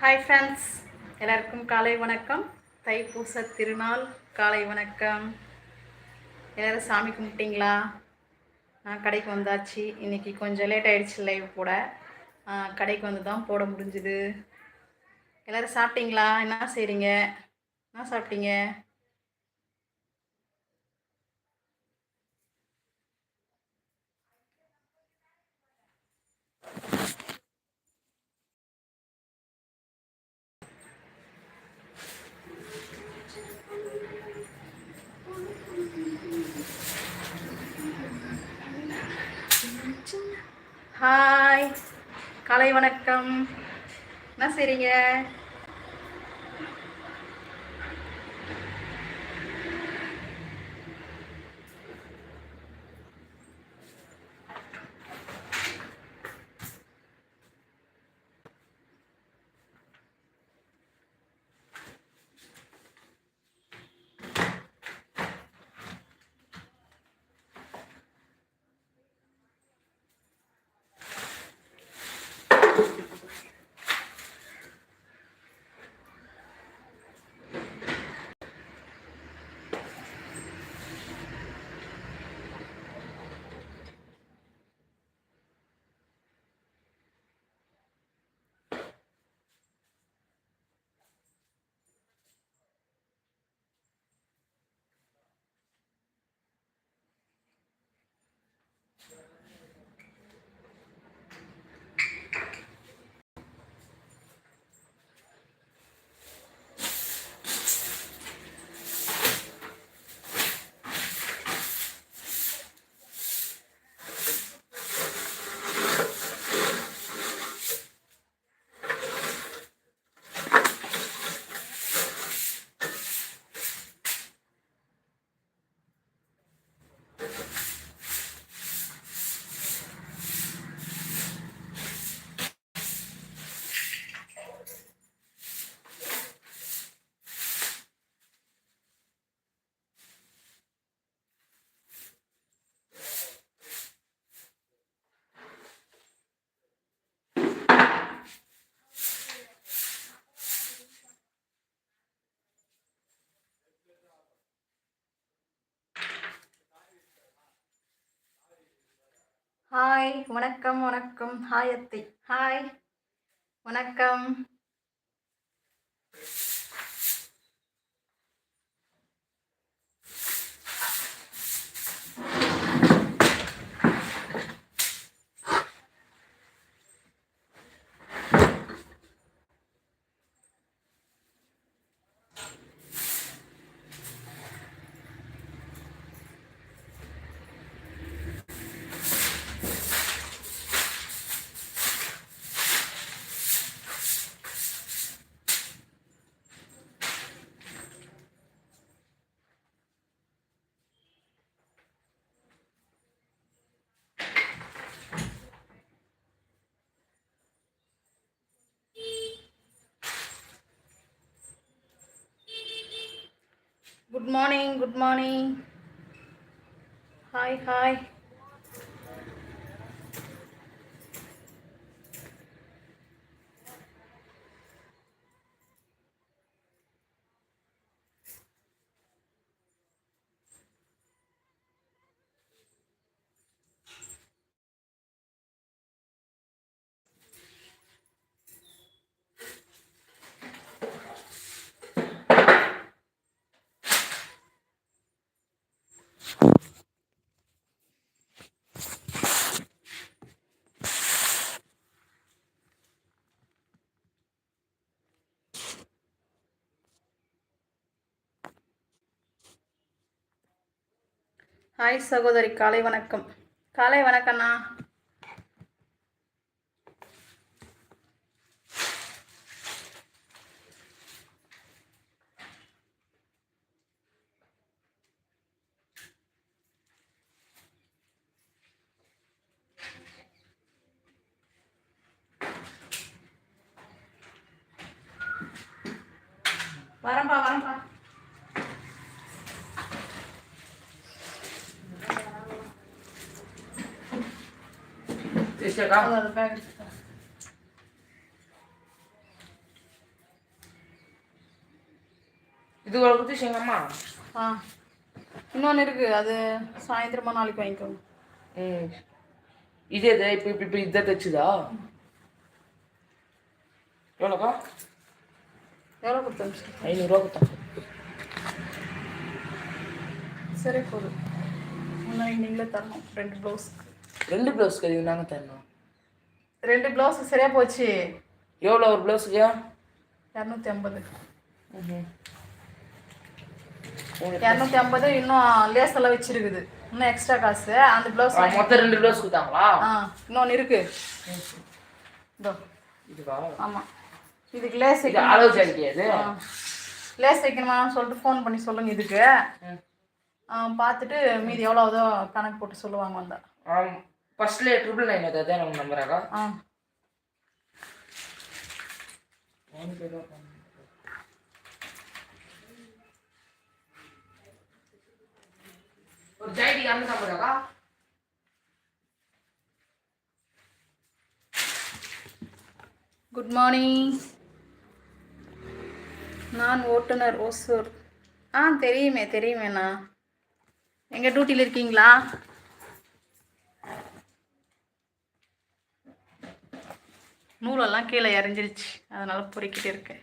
Hi friends எல்லாருக்கும் காலை வணக்கம். தைப்பூச திருநாள் காலை வணக்கம். எல்லோரும் சாமி கும்பிட்டீங்களா? நான் கடைக்கு வந்தாச்சு. இன்றைக்கி கொஞ்சம் லேட் ஆகிடுச்சு லைவ் கூட. கடைக்கு வந்து தான் போட முடிஞ்சுது. எல்லோரும் சாப்பிட்டீங்களா? என்ன செய்கிறீங்க என்ன சாப்பிட்டீங்க? ஹாய் காலை வணக்கம். என்ன செய்றீங்க? ஹாய் வணக்கம் வணக்கம். ஹாய் அத்தை. ஹாய் வணக்கம். Good morning good morning hi hi hi சகோதரி காலை வணக்கம். காலை வணக்கம்ண்ணா வரம்பா வரம்பா வச்சுக்கா இது ஒரு குத்துச்சிங்கம்மா ஆ. இன்னொன்று இருக்குது அது சாயந்தரமா நாளைக்கு வாங்கிக்கோங்க. ம். இதே இதை இப்போ இப்போ இப்போ இதை தைச்சுதா? எவ்வளோக்கா? எவ்வளோ கொடுத்தா ஐநூறுரூவா கொடுத்தா சரி போதும். முன்னாடி நீங்களே தரணும். ரெண்டு ப்ளவுஸ்க்கு ரெண்டு ப்ளவுஸ்க்கு அது நாங்கள் தரணும்? ரெண்டு ப்ளவுஸுக்கு சரியாக போச்சு. எவ்வளோ ஒரு ப்ளவுஸுக்கு இரநூத்தி ஐம்பது. இரநூத்தி ஐம்பது இன்னும் லேஸ் எல்லாம் வச்சிருக்குது. இன்னும் எக்ஸ்ட்ரா காசு. அந்த ப்ளவுஸ் மொத்தம் ரெண்டு ப்ளவுஸ் கொடுத்தாங்களா? ஆ இன்னொன்று இருக்கு. இதோ. இதுவா? ஆமாம் இதுக்கு லேஸ் வைக்கணும். அளவு ஆ. லேஸ் வைக்கணுமான்னு சொல்லிட்டு ஃபோன் பண்ணி சொல்லுங்க இதுக்கு. பார்த்துட்டு மீதி எவ்வளோ கணக்கு போட்டு சொல்லுவாங்க வந்தா. ஃபர்ஸ்ட்ல ட்ரிபிள் நைன் அது அதான் நம்ம நம்புறாங்க ஆ. ஒரு ஜாக்கெட்டுக்கு அந்த நம்புறாங்க குட் மார்னிங் நான் ஓட்டுநர் ஓசூர். ஆ தெரியுமே தெரியுமேண்ணா. எங்கள் டியூட்டியில் இருக்கீங்களா? நூலெல்லாம் கீழே இறஞ்சிருச்சு அதனால் பொறிக்கிட்டு இருக்கேன்.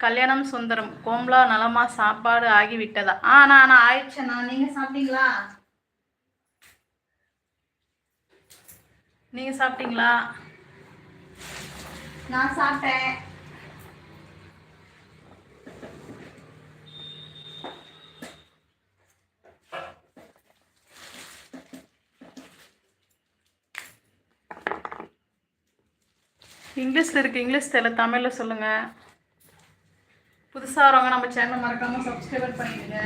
கல்யாணம் சுந்தரம் கோம்லா நலமா சாப்பாடு ஆகிவிட்டதா? ஆ நான் நான் ஆயிடுச்சேண்ணா நீங்கள் சாப்பிட்டீங்களா? நீங்கள் சாப்பிட்டீங்களா? நான் சாப்பிட்டேன். இங்கிலீஷில் இருக்குது இங்கிலீஷ் தெரியல தமிழில் சொல்லுங்கள் புதுசாக வரவங்க நம்ம சேனலை மறக்காமல் சப்ஸ்கிரைப் பண்ணிடுங்க.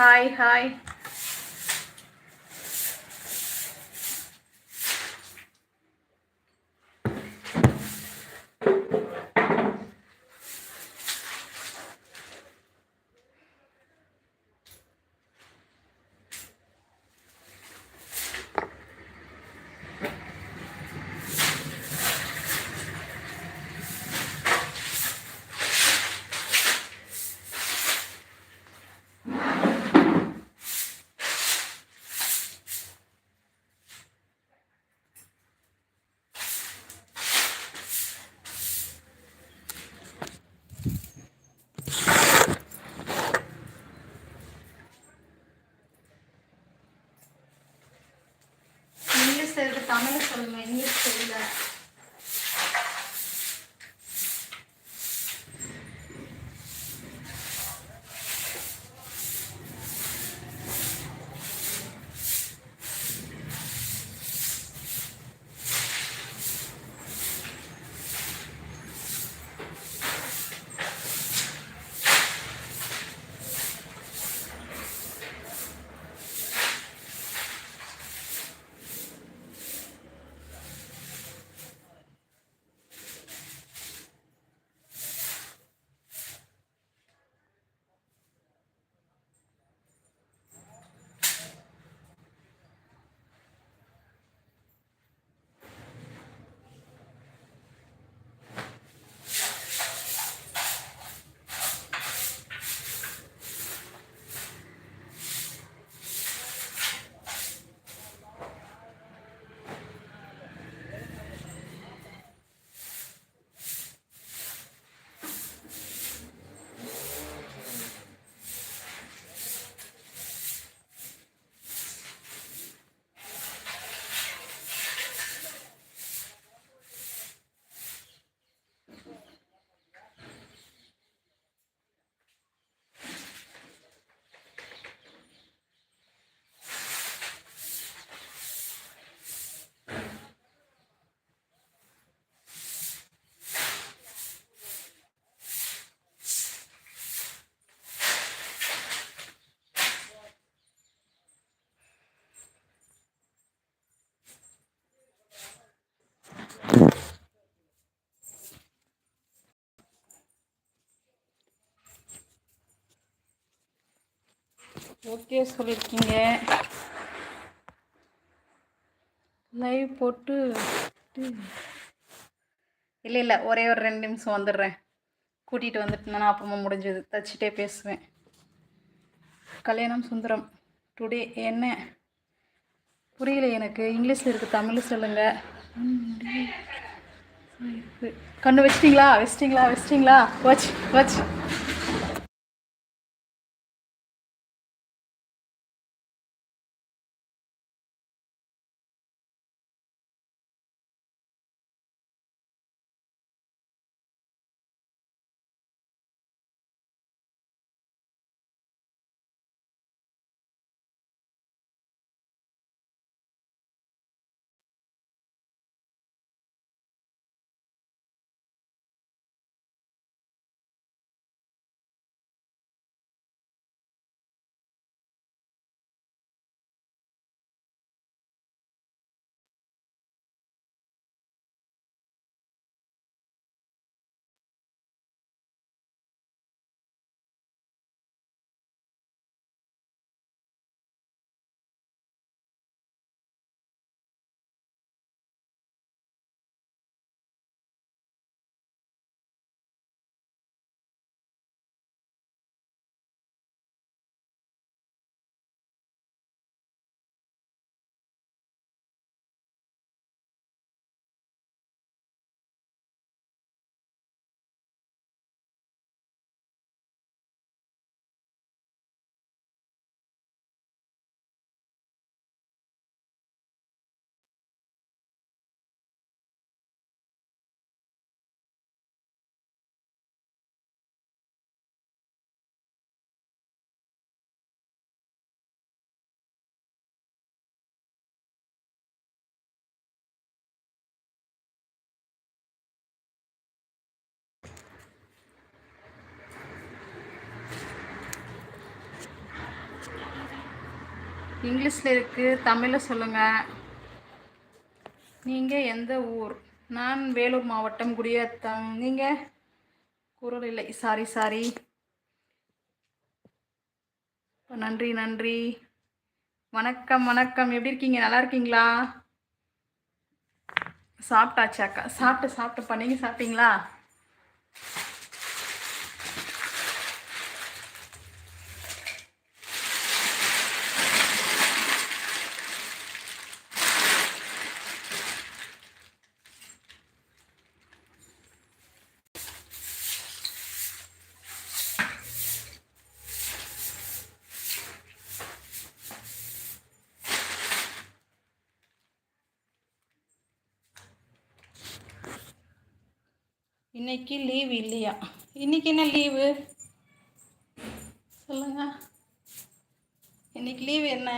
ஹாய் ஹாய் ஓகே சொல்லியிருக்கீங்க. லைவ் போட்டு இல்லை இல்லை ஒரே ஒரு ரெண்டு நிமிஷம் வந்துடுறேன். கூட்டிகிட்டு வந்துட்டு அப்புறமா முடிஞ்சது. தச்சுட்டே பேசுவேன். கல்யாணம் சுந்தரம். டுடே என்ன? புரியல எனக்கு. இங்கிலீஷில் இருக்குது தமிழ் சொல்லுங்கள் கண்ணு வச்சிட்டிங்களா? வச்சிட்டிங்களா? வச்சிட்டிங்களா? வச்சு வச்சு. இங்கிலீஷில் இருக்குது தமிழில் சொல்லுங்கள் நீங்கள் எந்த ஊர்? நான் வேலூர் மாவட்டம் குடியாத்தம். நீங்கள் குரல் இல்லை. சாரி சாரி நன்றி நன்றி. வணக்கம் வணக்கம். எப்படி இருக்கீங்க? நல்லா இருக்கீங்களா? சாப்பிட்டாச்சாக்கா? சாப்பிட்டு சாப்பிட்டுப்பா. நீங்கள் சாப்பிட்டீங்களா? இன்னைக்கு லீவ் இல்லையா இன்னைக்கு என்ன லீவு சொல்லுங்க இன்னைக்கு லீவு என்ன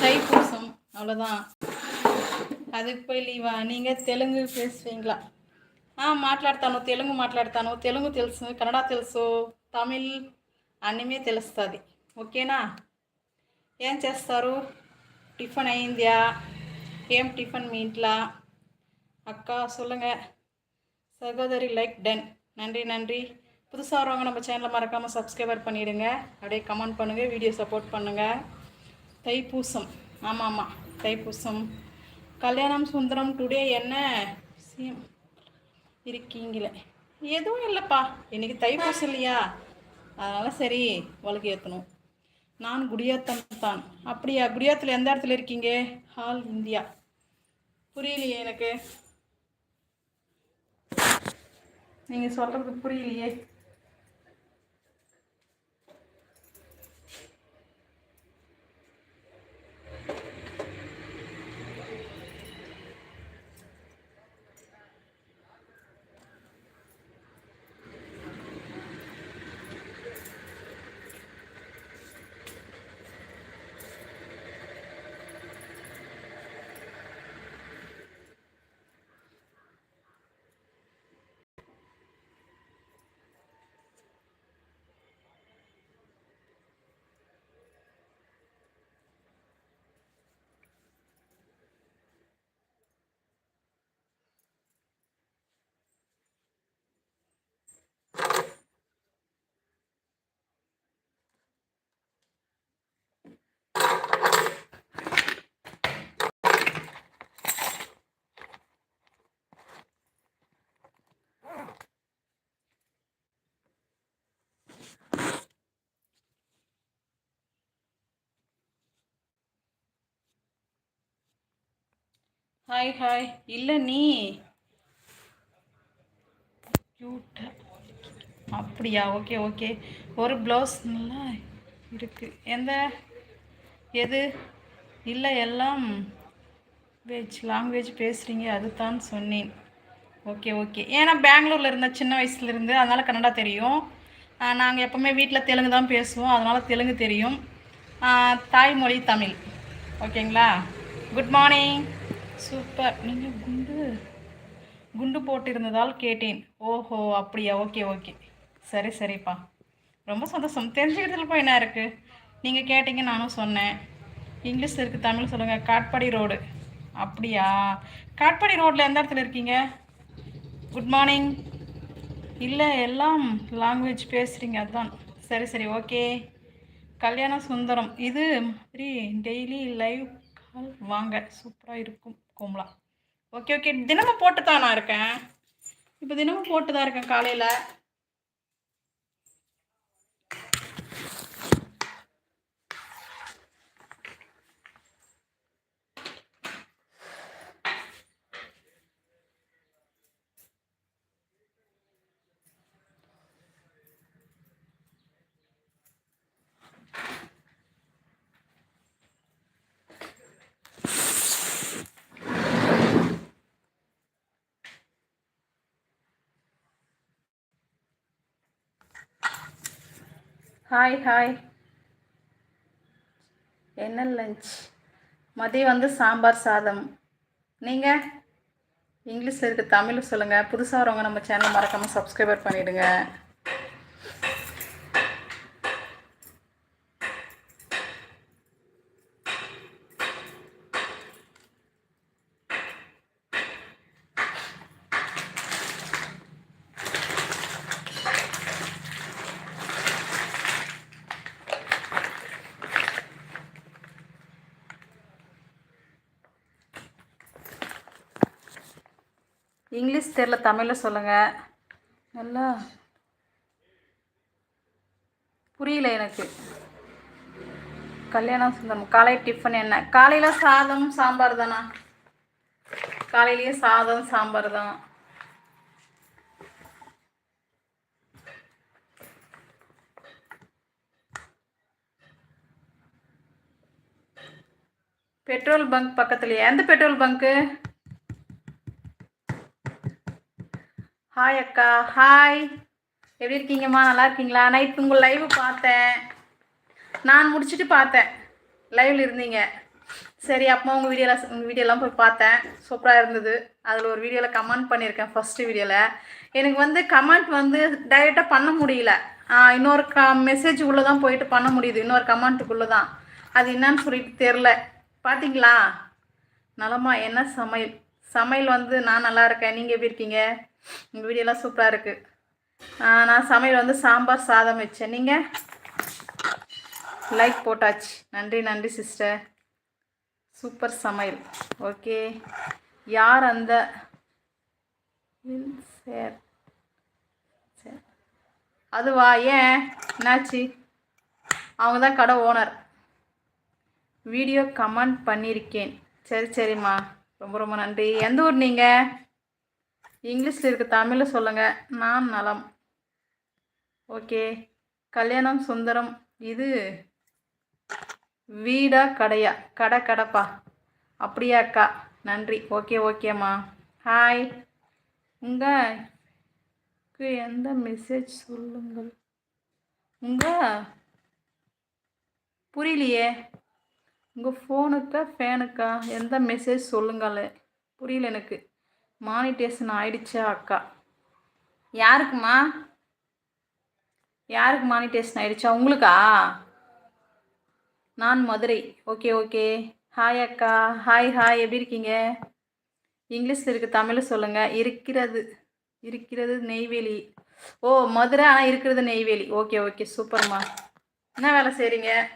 தைப்பூசம் அவ்வளோதான் அதுக்கு போய் లీవా நீங்கள் తెలుగు பேசுவீங்களா మాట్లాడతాను తెలుగు మాట్లాడతాను తెలుగు తెలుసు కన్నడ తెలుసు తమిళ్ అన్నీ తెలుస్తుంది ఓకేనా ఏం చేస్తారు టిఫిన్ అయిందా ఏం టిఫిన్ మీ ఇంట్లో అక్క சொல்லுங்க சகோதரி லைக் டன். நன்றி நன்றி. புதுசாக வரவங்க நம்ம சேனலை மறக்காமல் சப்ஸ்கிரைபர் பண்ணிவிடுங்க அப்படியே கமெண்ட் பண்ணுங்கள் வீடியோ சப்போர்ட் பண்ணுங்கள் தைப்பூசம். ஆமாம் ஆமாம் தைப்பூசம். கல்யாணம் சுந்தரம் டுடே என்ன? சிஎம் இருக்கீங்களே. எதுவும் இல்லைப்பா. இன்றைக்கி தைப்பூசம் இல்லையா? அதனால் சரி வழக்கு ஏற்றணும் நான் குடியாத்தம் தான். அப்படியா? குடியாத்தில் எந்த இடத்துல இருக்கீங்க? Hall India. புரியலையே எனக்கு. நீங்கள் சொல்கிறது புரியலையே. ஹாய் ஹாய் இல்லை நீ. அப்படியா? ஓகே ஓகே ஒரு ப்ளவுஸ் நல்லா இருக்குது எந்த? எது? இல்லை எல்லாம் வெஜ் லாங்குவேஜ் பேசுகிறீங்க அதுதான் சொன்னேன். ஓகே ஓகே ஏன்னா பெங்களூரில் இருந்த சின்ன வயசுலேருந்து அதனால் கன்னடா தெரியும். நாங்கள் எப்போவுமே வீட்டில் தெலுங்கு தான் பேசுவோம். அதனால் தெலுங்கு தெரியும். தாய்மொழி தமிழ். ஓகேங்களா குட் மார்னிங் சூப்பர். நீங்கள் குண்டு குண்டு போட்டிருந்ததால் கேட்டேன். ஓஹோ அப்படியா? Okay okay. சரி சரிப்பா. ரொம்ப சந்தோஷம். தெரிஞ்சுக்கிறதுலப்பா என்ன இருக்குது நீங்கள் கேட்டீங்க நானும் சொன்னேன். இங்கிலீஷ் இருக்குது தமிழ் சொல்லுங்கள் காட்பாடி ரோடு. அப்படியா? காட்பாடி ரோட்டில் எந்த இடத்துல இருக்கீங்க? குட் மார்னிங் இல்லை எல்லாம் லாங்குவேஜ் பேசுகிறீங்க அதுதான் சரி சரி ஓகே. கல்யாண சுந்தரம். இது மாதிரி டெய்லி லைவ் கால் வாங்க சூப்பராக இருக்கும். கும்பலா ஓகே ஓகே தினமும் போட்டு தான் நான் இருக்கேன். இப்போ தினமும் போட்டு தான் இருக்கேன் காலையில். ஹாய் ஹாய் என்ன லஞ்ச் மதியம் வந்து சாம்பார் சாதம். நீங்கள் இங்கிலீஷில் இருக்க தமிழ் சொல்லுங்கள் புதுசாக வரவங்க நம்ம சேனல் மறக்காமல் சப்ஸ்கிரைபர் பண்ணிவிடுங்க இங்கிலீஷ் தெரில தமிழில் சொல்லுங்கள் நல்லா புரியல எனக்கு. கல்யாணம் சுந்தரம் காலை டிஃபன் என்ன? காலையில் சாதம் சாம்பார் தானா? காலையிலேயே சாதம் சாம்பார் தான். பெட்ரோல் பங்க் பக்கத்துலையே. எந்த பெட்ரோல் பங்க்கு? ஹாய் அக்கா. ஹாய் எப்படி இருக்கீங்கம்மா? நல்லா இருக்கீங்களா? நைட் உங்கள் லைவ் பார்த்தேன். நான் முடிச்சுட்டு பார்த்தேன். லைவில் இருந்தீங்க. சரி அப்போ உங்கள் வீடியோலாம் உங்கள் வீடியோலாம் போய் பார்த்தேன். சூப்பராக இருந்தது. அதில் ஒரு வீடியோவில் கமெண்ட் பண்ணியிருக்கேன் ஃபஸ்ட்டு வீடியோவில் எனக்கு வந்து கமெண்ட் வந்து டைரெக்டாக பண்ண முடியல. இன்னொரு க மெசேஜ் உள்ளே தான் போயிட்டு பண்ண முடியுது. இன்னொரு கமெண்ட்டுக்குள்ளே தான் அது என்னன்னு சொல்லிட்டு தெரில பார்த்தீங்களா நலமா என்ன சமையல்? சமையல் வந்து நான் நல்லா இருக்கேன். நீங்கள் எப்படி இருக்கீங்க? உங்கள் வீடியோலாம் சூப்பராக இருக்குது நான் சமையல் வந்து சாம்பார் சாதம் வச்சேன். நீங்கள் லைக் போட்டாச்சு. நன்றி நன்றி சிஸ்டர் சூப்பர் சமையல். ஓகே யார் அந்த? சார் அதுவா ஏன்? என்னாச்சு? அவங்க தான் கடை ஓனர் வீடியோ கமெண்ட் பண்ணியிருக்கேன் சரி சரிம்மா. ரொம்ப ரொம்ப நன்றி. எந்த ஊர் நீங்கள் இங்கிலீஷில் இருக்க தமிழில் சொல்லுங்கள் நான் நலம். ஓகே. கல்யாணம் சுந்தரம். இது வீடா கடையா? கடை கடைப்பா. அப்படியா அக்கா? நன்றி. ஓகே ஓகேம்மா ஹாய் உங்களுக்கு எந்த மெசேஜ் சொல்லுங்கள்? உங்கள் புரியலையே. உங்கள் ஃபோனுக்கா ஃபேனுக்கா எந்த மெசேஜ் சொல்லுங்கள்? புரியல எனக்கு. மானிட்டேஷன் ஆயிடுச்சா அக்கா? யாருக்குமா யாருக்கு மானிட்டேஷன் ஆயிடுச்சா? உங்களுக்கா? நான் மதுரை. Okay okay. ஹாய் அக்கா. ஹாய் ஹாய் எப்படி இருக்கீங்க? இங்கிலீஷில் இருக்க தமிழ் சொல்லுங்கள் இருக்கிறது இருக்கிறது நெய்வேலி. ஓ மதுரை ஆனால் இருக்கிறது நெய்வேலி. Okay okay. சூப்பர்மா. என்ன வேலை செய்கிறீங்க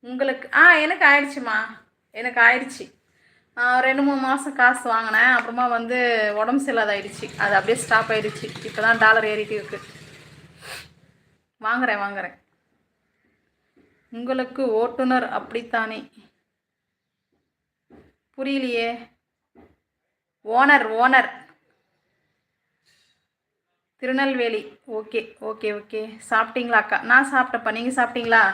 உங்களுக்கு ஆ எனக்கு ஆயிடுச்சுமா. எனக்கு ஆயிடுச்சு. ரெண்டு மூணு மாதம் காசு வாங்கினேன். அப்புறமா வந்து உடம்பு சரியில்லாத ஆயிடுச்சு அது அப்படியே ஸ்டாப் ஆயிடுச்சு. இப்போ தான் டாலர் ஏறிட்டு இருக்கு. வாங்குறேன் வாங்குறேன். உங்களுக்கு ஓட்டுநர் அப்படித்தானே? புரியலையே. Owner owner. Tirunelveli. Okay okay okay. சாப்பிட்டீங்களா அக்கா நான் சாப்பிட்டப்பா நீங்கள் சாப்பிட்டீங்களா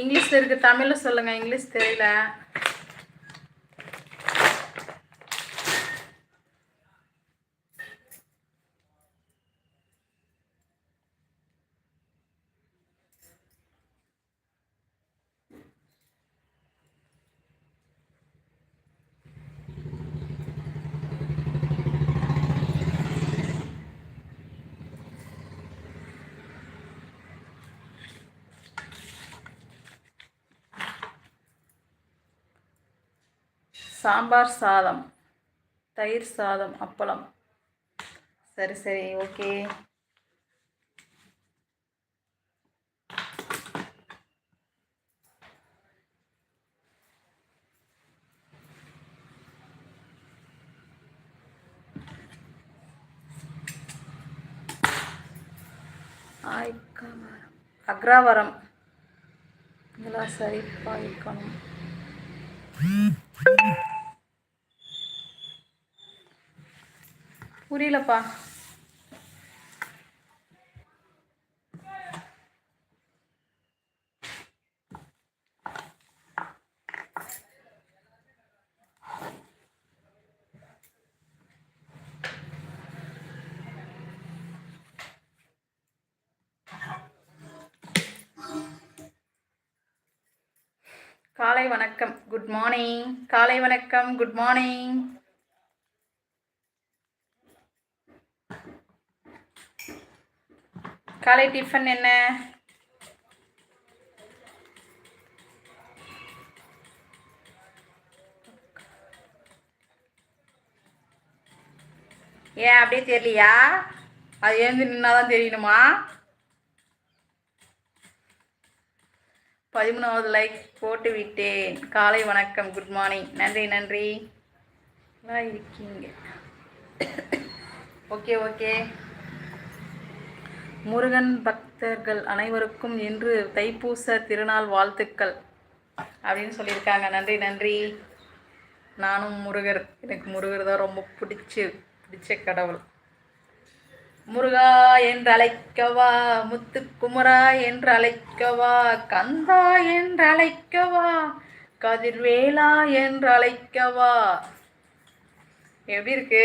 இங்கிலீஷில் இருக்கு. தமிழில் சொல்லுங்கள் இங்கிலீஷ் தெரியல. சாம்பார் சாதம் தயிர் சாதம் அப்பளம். சரி சரி ஓகே. அக்ராவரம். இதெல்லாம் சரி பாய்க்கணும் புரியலப்பா. காலை வணக்கம். குட் மார்னிங் காலை வணக்கம். குட் மார்னிங் காலை டிஃபன் என்ன? ஏன் அப்படியே தெரியலையா? அது எழுந்து நின்னாதான் தெரியணுமா? பதிமூணாவது லைக் போட்டு விட்டேன். காலை வணக்கம் குட் மார்னிங் நன்றி நன்றி. நல்லா இருக்கீங்க. ஓகே ஓகே முருகன் பக்தர்கள் அனைவருக்கும் இன்று தைப்பூச திருநாள் வாழ்த்துக்கள் அப்படின்னு சொல்லியிருக்காங்க. நன்றி நன்றி. நானும் முருகர். எனக்கு முருகர் தான் ரொம்ப பிடிச்சி பிடிச்ச கடவுள். முருகா என்று அழைக்கவா முத்துக்குமரா என்று அழைக்கவா கந்தா என்று அழைக்கவா கதிர்வேலா என்று அழைக்கவா. எப்படி இருக்கு?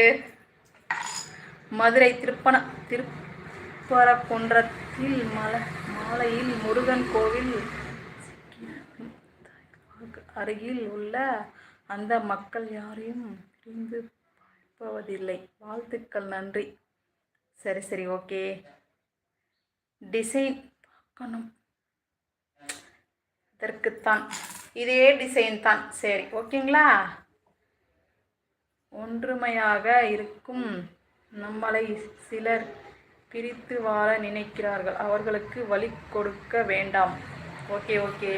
மதுரை திருப்பன திருப்பரங்குன்றத்தில் மலை மாலையில் முருகன் கோவில் அருகில் உள்ள அந்த மக்கள் யாரையும் பிரிந்து பார்ப்பதில்லை. வாழ்த்துக்கள் நன்றி. சரி சரி ஓகே. டிசைன் பார்க்கணும். இதற்குத்தான். இதே டிசைன் தான். சரி ஓகேங்களா? ஒன்றுமையாக இருக்கும் நம்மளை சிலர் பிரித்து வாழ நினைக்கிறார்கள். அவர்களுக்கு வழி கொடுக்க வேண்டாம். Okay okay.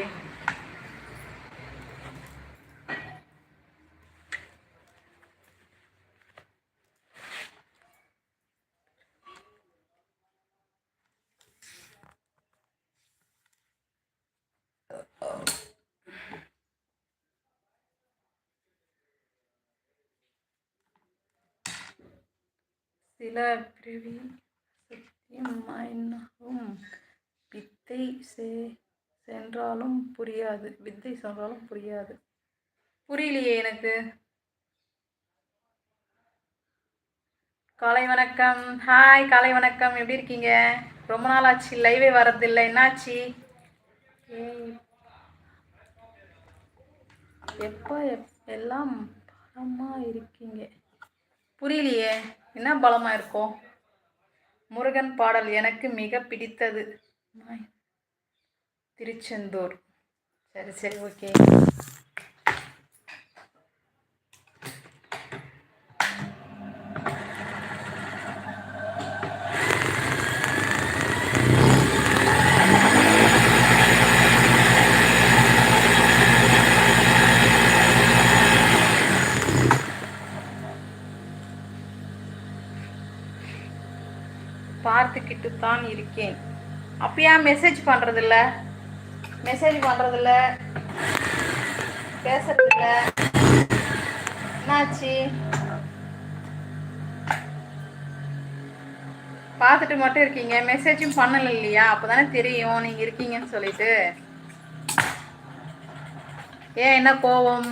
சில பிறவி சத்தியமாயினும் வித்தை செ சென்றாலும் புரியாது. வித்தை சென்றாலும் புரியாது. புரியலையே எனக்கு. காலை வணக்கம். ஹாய் காலை வணக்கம். எப்படி இருக்கீங்க? ரொம்ப நாள் ஆச்சு. லைவே வரதில்லை. என்னாச்சு? எப்போ எப் எல்லாம் பலமாக இருக்கீங்க. புரியலையே. என்ன பலமாக இருக்கும்? முருகன் பாடல் எனக்கு மிக பிடித்தது. திருச்செந்தூர். சரி சரி ஓகே. ஓகே இருக்கேன். அப்பயா மெசேஜ் பண்ணுறதில்ல மெசேஜ் பண்ணுறதில்ல பேசுறதில்ல. என்னாச்சு? பார்த்துட்டு மட்டும் இருக்கீங்க. மெசேஜும் பண்ணல இல்லையா? அப்போ தானே தெரியும். நீங்கள் இருக்கீங்கன்னு சொல்லிட்டு. ஏன் என்ன கோவம்?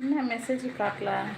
என்ன மெசேஜ் பார்க்கலாம்